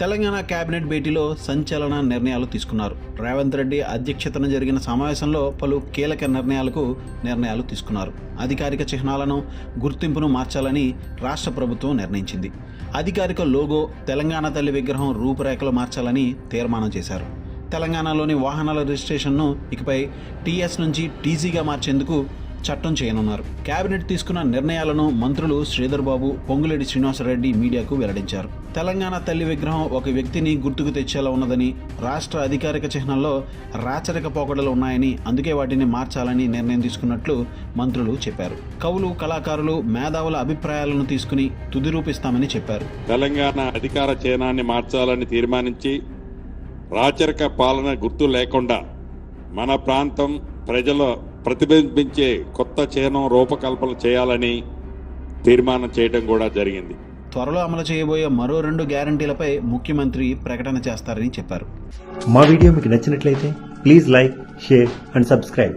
Telangana cabinet భేటీలో సంచలన నిర్ణయాలు తీసుకున్నారు. రేవంత్ రెడ్డి అధ్యక్షతన జరిగిన సమావేశంలో పలు కీలక నిర్ణయాలకు నిర్ణయాలు తీసుకున్నారు. అధికారిక చిహ్నాలను గుర్తింపును మార్చాలని రాష్ట్ర ప్రభుత్వం నిర్ణయించింది. అధికారిక లోగో తెలంగాణ తల్లి విగ్రహం రూపురేఖలు మార్చాలని తీర్మానం చేశారు. తెలంగాణలోని వాహనాల రిజిస్ట్రేషన్ను ఇకపై టీఎస్ నుంచి టీసీగా మార్చేందుకు చట్టం చేయనున్నారు. కేబినెట్ తీసుకున్న నిర్ణయాలను మంత్రులు శ్రీధర్ బాబు పొంగులేడి శ్రీనివాసరెడ్డి మీడియాకు వెల్లడించారు. తెలంగాణ తల్లి విగ్రహం ఒక వ్యక్తిని గుర్తుకు తెచ్చేలా ఉన్నదని రాష్ట్ర అధికారిక చిహ్నంలో రాచరిక పోకడలు ఉన్నాయని అందుకే వాటిని మార్చాలని నిర్ణయం తీసుకున్నట్లు మంత్రులు చెప్పారు. కవులు కళాకారులు మేధావుల అభిప్రాయాలను తీసుకుని తుది రూపిస్తామని చెప్పారు. తెలంగాణ అధికార చిహ్నాన్ని మార్చాలని తీర్మానించి రాచరిక పాలన గుర్తు లేకుండా మన ప్రాంతం ప్రజల ప్రతిబింబించే కొత్త చిహ్నం రూపకల్పన చేయాలని తీర్మానం చేయడం కూడా జరిగింది. త్వరలో అమలు చేయబోయే మరో రెండు గ్యారంటీలపై ముఖ్యమంత్రి ప్రకటన చేస్తారని చెప్పారు. మా వీడియో మీకు నచ్చినట్లయితే please like share and subscribe.